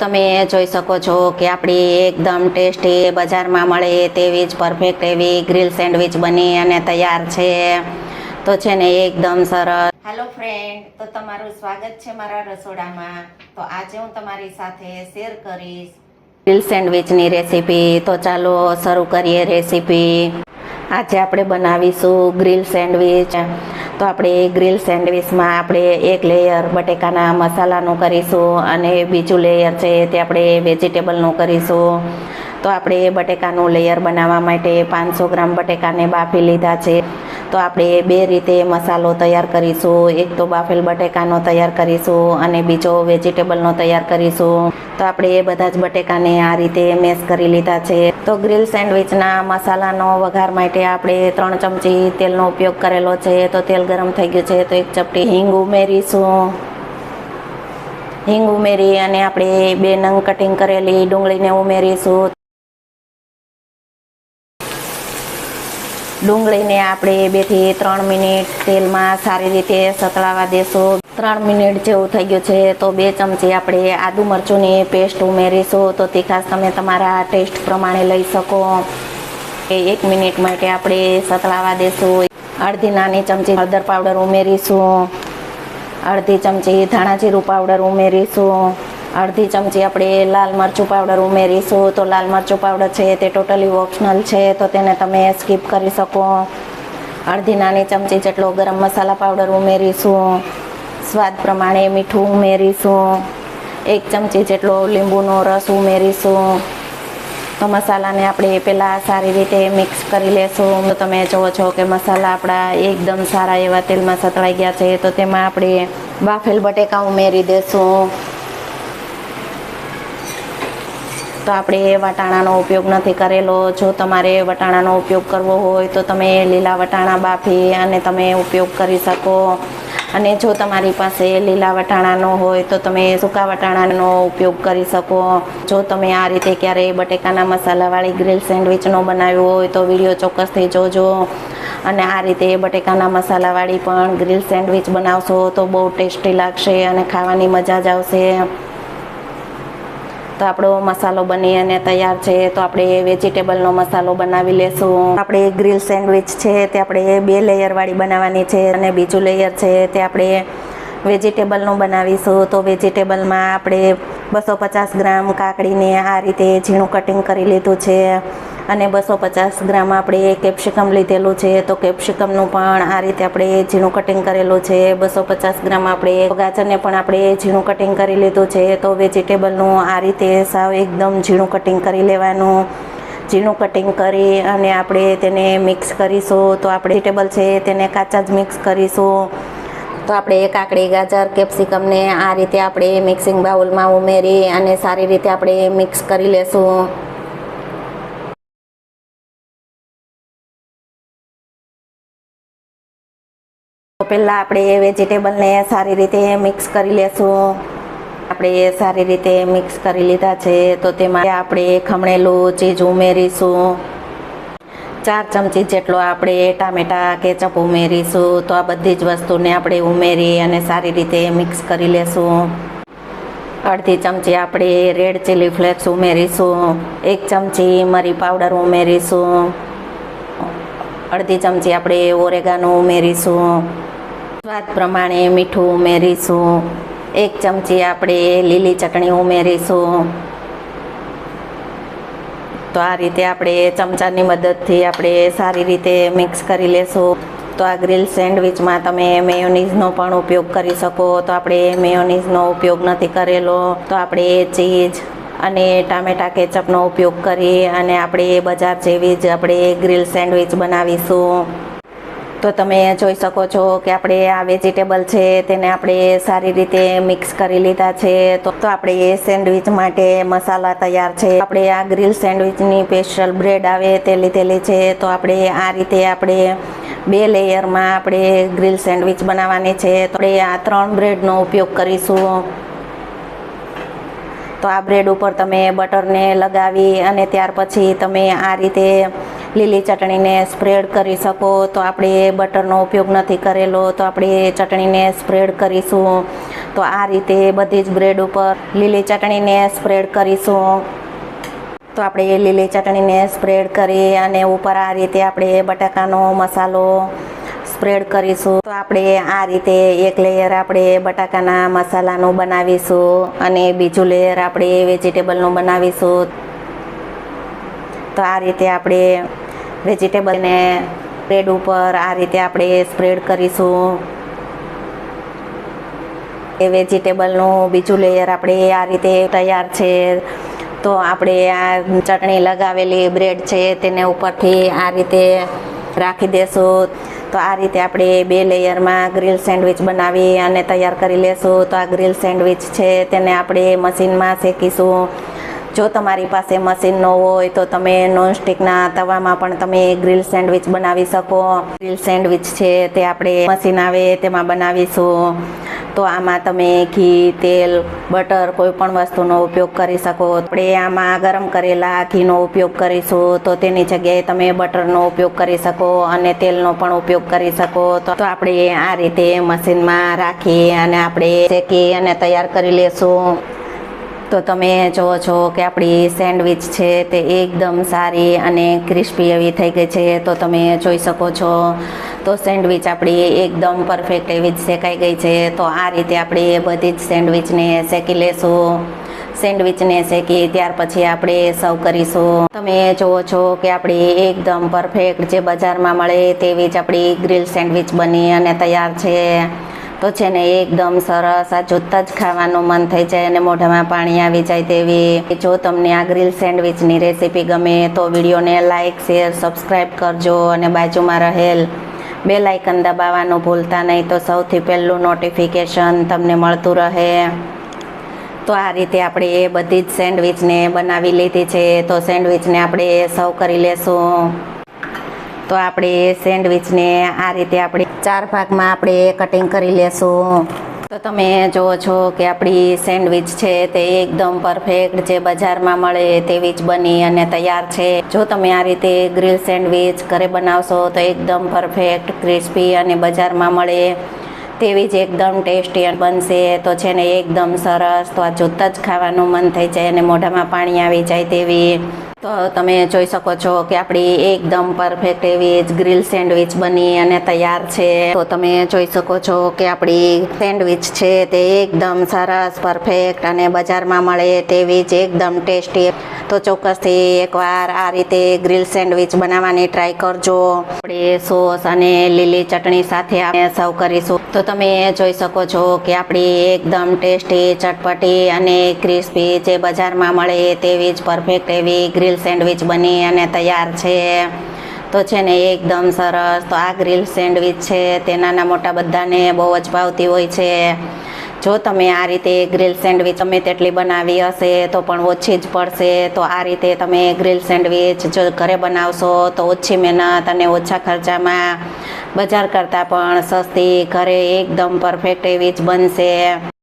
તમે જોઈ શકો છો કે આપણી એકદમ ટેસ્ટી બજારમાં મળે તેવી જ પરફેક્ટ એવી ગ્રીલ સેન્ડવિચ બની અને તૈયાર છે. તો છે ને એકદમ સરસ. હેલો ફ્રેન્ડ તો તમારું સ્વાગત છે મારા રસોડામાં. તો આજે હું તમારી સાથે શેર કરીશ ગ્રીલ સેન્ડવિચની રેસીપી તો ચાલો શરૂ કરીએ રેસીપી આજે આપણે બનાવીશું ગ્રીલ સેન્ડવિચ તો આપણે ગ્રીલ સેન્ડવિચમાં આપણે એક લેયર બટેકાના મસાલાનું કરીશું અને બીજું લેયર છે તે આપણે વેજીટેબલનું કરીશું. તો આપણે બટેકાનું લેયર બનાવવા માટે પાંચસો ગ્રામ બટેકાને બાફી લીધા છે. તો આપણે બે રીતે મસાલો તૈયાર કરીશું. એક તો બાફેલ બટેકાનો તૈયાર કરીશું અને બીજો વેજીટેબલનો તૈયાર કરીશું. તો આપણે એ બધા જ બટેકાને આ રીતે મેશ કરી લીધા છે. તો ગ્રીલ સેન્ડવિચના મસાલાનો વઘાર માટે આપણે ત્રણ ચમચી તેલનો ઉપયોગ કરેલો છે. તો તેલ ગરમ થઈ ગયું છે. તો એક ચપટી હિંગ ઉમેરીશું. હિંગ ઉમેરી અને આપણે બે નંગ કટિંગ કરેલી ડુંગળીને ઉમેરીશું. ડુંગળીને આપણે બેથી ત્રણ મિનિટ તેલમાં સારી રીતે સતળાવા દેશું. ત્રણ મિનિટ જેવું થઈ ગયું છે, તો બે ચમચી આપણે આદુ મરચુંની પેસ્ટ ઉમેરીશું. તો તીખાસ તમે તમારા ટેસ્ટ પ્રમાણે લઈ શકો. એક મિનિટ માટે આપણે સતળાવા દેશું. અડધી નાની ચમચી હળદર પાવડર ઉમેરીશું. અડધી ચમચી ધાણા જીરું પાવડર ઉમેરીશું. અડધી ચમચી આપણે લાલ મરચું પાવડર ઉમેરીશું. તો લાલ મરચું પાવડર છે તે ટોટલી ઓપ્શનલ છે. તો તેને તમે સ્કીપ કરી શકો. અડધી નાની ચમચી જેટલો ગરમ મસાલા પાવડર ઉમેરીશું. સ્વાદ પ્રમાણે મીઠું ઉમેરીશું. એક ચમચી જેટલો લીંબુનો રસ ઉમેરીશું. તો મસાલાને આપણે પહેલાં સારી રીતે મિક્સ કરી લેશું. તો તમે જુઓ છો કે મસાલા આપણા એકદમ સારા એવા તેલમાં સતળાઈ ગયા છે. તો તેમાં આપણે બાફેલ બટેકા ઉમેરી દેશું. તો આપણે વટાણાનો ઉપયોગ નથી કરેલો. જો તમારે વટાણાનો ઉપયોગ કરવો હોય તો તમે લીલા વટાણા બાફી અને તમે ઉપયોગ કરી શકો. અને જો તમારી પાસે લીલા વટાણાનો હોય તો તમે સૂકા વટાણાનો ઉપયોગ કરી શકો. જો તમે આ રીતે ક્યારેય બટેકાના મસાલાવાળી ગ્રીલ સેન્ડવિચનો બનાવ્યો હોય તો વીડિયો ચોક્કસથી જોજો. અને આ રીતે બટેકાના મસાલાવાળી પણ ગ્રીલ સેન્ડવિચ બનાવશો તો બહુ ટેસ્ટી લાગશે અને ખાવાની મજા જ આવશે. તો આપણો મસાલો બની અને તૈયાર છે, તો આપણે વેજીટેબલનો મસાલો બનાવી લેશું. આપણે ગ્રીલ સેન્ડવિચ છે, તે આપણે બે લેયરવાળી બનાવવાની છે અને બીજું લેયર છે, તે આપણે વેજીટેબલનું બનાવીશું. તો વેજીટેબલમાં આપણે બસો પચાસ ગ્રામ કાકડીને આ રીતે ઝીણું કટિંગ કરી લીધું છે. અને બસો પચાસ ગ્રામ આપણે કેપ્સિકમ લીધેલું છે, તો કેપ્સિકમનું પણ આ રીતે આપણે ઝીણું કટિંગ કરેલું છે. બસો પચાસ ગ્રામ આપણે ગાજરને પણ આપણે ઝીણું કટિંગ કરી લીધું છે, તો વેજીટેબલનું આ રીતે સાવ એકદમ ઝીણું કટિંગ કરી લેવાનું. ઝીણું કટિંગ કરી અને આપણે તેને મિક્સ કરીશું, તો આપણે વેજીટેબલ છે, તેને કાચા જ મિક્સ કરીશું. તો આપણે કાકડી ગાજર, કેપ્સિકમને આ રીતે આપણે મિક્સિંગ બાઉલમાં ઉમેરી અને સારી રીતે આપણે મિક્સ કરી લેશું. પહેલાં આપણે વેજીટેબલને સારી રીતે મિક્સ કરી લેશું. આપણે સારી રીતે મિક્સ કરી લીધા છે, તો તેમાં આપણે ખમણેલું ચીજ ઉમેરીશું. ચાર ચમચી જેટલો આપણે ટામેટા કેચઅપ ઉમેરીશું. તો આ બધી જ વસ્તુને આપણે ઉમેરી અને સારી રીતે મિક્સ કરી લેશું. અડધી ચમચી આપણે રેડ ચીલી ફ્લેક્સ ઉમેરીશું. એક ચમચી મરી પાવડર ઉમેરીશું. અડધી ચમચી આપણે ઓરેગાનો ઉમેરીશું. સ્વાદ પ્રમાણે મીઠું ઉમેરીશું. એક ચમચી આપણે લીલી ચટણી ઉમેરીશું. તો આ રીતે આપણે ચમચાની મદદથી આપણે સારી રીતે મિક્સ કરી લેશું. તો આ ગ્રીલ સેન્ડવિચમાં તમે મેયોનીઝનો પણ ઉપયોગ કરી શકો. તો આપણે મેયોનીઝનો ઉપયોગ નથી કરેલો. તો આપણે ચીઝ અને ટામેટા કેચઅપનો ઉપયોગ કરી અને આપણે બજાર જેવી જ આપણે ગ્રીલ સેન્ડવિચ બનાવીશું. તો તમે જોઈ શકો છો કે આપણે આ વેજીટેબલ છે, તેને આપણે સારી રીતે મિક્સ કરી લીધા છે. તો આપણે એ સેન્ડવિચ માટે મસાલા તૈયાર છે. આપણે આ ગ્રીલ સેન્ડવિચની સ્પેશિયલ બ્રેડ આવે તે લીધેલી છે. તો આપણે આ રીતે આપણે બે લેયરમાં આપણે ગ્રીલ સેન્ડવિચ બનાવવાની છે. તો આપણે આ ત્રણ બ્રેડનો ઉપયોગ કરીશું. તો આ બ્રેડ ઉપર તમે બટરને લગાવી અને ત્યાર પછી તમે આ રીતે લીલી ચટણીને સ્પ્રેડ કરી શકો. તો આપણે બટરનો ઉપયોગ નથી કરેલો, તો આપણે ચટણીને સ્પ્રેડ કરીશું. તો આ રીતે બધી જ બ્રેડ ઉપર લીલી ચટણીને સ્પ્રેડ કરીશું. તો આપણે લીલી ચટણીને સ્પ્રેડ કરી અને ઉપર આ રીતે આપણે બટાકાનો મસાલો સ્પ્રેડ કરીશું. તો આપણે આ રીતે એક લેયર આપણે બટાકાના મસાલાનું બનાવીશું અને બીજું લેયર આપણે વેજીટેબલનું બનાવીશું. તો આ રીતે આપણે વેજીટેબલને બ્રેડ ઉપર આ રીતે આપણે સ્પ્રેડ કરીશું. એ વેજીટેબલનું બીજું લેયર આપણે આ રીતે તૈયાર છે. તો આપણે આ ચટણી લગાવેલી બ્રેડ છે તેને ઉપરથી આ રીતે રાખી દેશું. તો આ રીતે આપણે બે લેયરમાં ગ્રીલ સેન્ડવિચ બનાવી અને તૈયાર કરી લેશું. તો આ ગ્રીલ સેન્ડવિચ છે તેને આપણે મશીનમાં શેકીશું. જો તમારી પાસે મશીન ન હોય તો તમે નોનસ્ટિકના તવામાં પણ તમે ગ્રીલ સેન્ડવિચ બનાવી શકો. ગ્રીલ સેન્ડવિચ છે તે આપણે મશીન આવે તેમાં બનાવીશું. તો આમાં તમે ઘી, તેલ બટર કોઈ પણ વસ્તુનો ઉપયોગ કરી શકો. આપણે આમાં ગરમ કરેલા ઘીનો ઉપયોગ કરીશું. તો તેની જગ્યાએ તમે બટરનો ઉપયોગ કરી શકો અને તેલનો પણ ઉપયોગ કરી શકો. તો આપણે આ રીતે મશીનમાં રાખી અને આપણે શેકી અને તૈયાર કરી લેશું. તો તમે જુઓ છો કે આપણી સેન્ડવિચ છે તે એકદમ સારી અને ક્રિસ્પી એવી થઈ ગઈ છે. તો તમે જોઈ શકો છો, તો સેન્ડવિચ આપણી એકદમ પરફેક્ટ એવી જ શેકાઈ ગઈ છે. તો આ રીતે આપણે બધી જ સેન્ડવિચને શેકી લેશું. સેન્ડવિચને શેકી ત્યાર પછી આપણે સર્વ કરીશું. તમે જુઓ છો કે આપણી એકદમ પરફેક્ટ જે બજારમાં મળે તેવી જ આપણી ગ્રીલ સેન્ડવિચ બની અને તૈયાર છે. તો છે ને એકદમ સરસ, આ જોતા જ ખાવાનું મન થઈ જાય અને મોઢામાં પાણી આવી જાય તેવી. જો તમને આ ગ્રીલ સેન્ડવિચની રેસીપી ગમે તો વિડીયોને લાઇક શેર, સબસ્ક્રાઈબ કરજો અને બાજુમાં રહેલ બે લાઇકન દબાવવાનું ભૂલતા નહીં તો સૌથી પહેલું નોટિફિકેશન તમને મળતું રહે. તો આ રીતે આપણે એ બધી જ સેન્ડવિચને બનાવી લીધી છે. તો સેન્ડવિચને આપણે સર્વ કરી લેશું. તો આપણે સેન્ડવિચને આ રીતે આપણે ચાર ભાગમાં આપણે કટિંગ કરી લેશું. તો તમે જુઓ છો કે આપણી સેન્ડવિચ છે તે એકદમ પરફેક્ટ જે બજારમાં મળે તેવી જ બની અને તૈયાર છે. જો તમે આ રીતે ગ્રીલ સેન્ડવિચ ઘરે બનાવશો તો એકદમ પરફેક્ટ ક્રિસ્પી અને બજારમાં મળે તેવી જ એકદમ ટેસ્ટી બનશે. તો છે ને એકદમ સરસ. તો આ જોતાં જ ખાવાનું મન થઈ જાય અને મોઢામાં પાણી આવી જાય તેવી. તો તમે જોઈ શકો છો કે આપણી એકદમ પરફેક્ટ એવી જ ગ્રીલ સેન્ડવિચ બની અને તૈયાર છે. તો તમે જોઈ શકો છો કે આપણી સેન્ડવિચ છે તે એકદમ સરસ પરફેક્ટ અને બજારમાં મળે તેવી જ એકદમ ટેસ્ટી. તો ચોક્કસથી એકવાર આ રીતે ગ્રીલ સેન્ડવિચ બનાવવાની ટ્રાય કરજો. આપણે સોસ અને લીલી ચટણી સાથે આપણે સર્વ કરીશું. તો તમે જોઈ શકો છો કે આપણી એકદમ ટેસ્ટી, ચટપટી અને ક્રિસ્પી જે બજારમાં મળે તેવી જ પરફેક્ટ એવી ગ્રીલ સેન્ડવિચ બની અને તૈયાર છે. તો છે ને એકદમ સરસ. તો આ ગ્રીલ સેન્ડવિચ છે, તે નાના મોટા બધાને બહુ જ ભાવતી હોય છે. જો તમે આ રીતે ગ્રીલ સેન્ડવિચ તમે તેટલી બનાવી હશે, તો પણ ઓછી જ પડશે. તો આ રીતે તમે ગ્રીલ સેન્ડવિચ જો ઘરે બનાવશો, તો ઓછી મહેનત અને ઓછા ખર્ચામાં બજાર કરતાં પણ સસ્તી, ઘરે એકદમ પરફેક્ટ એવી જ બનશે.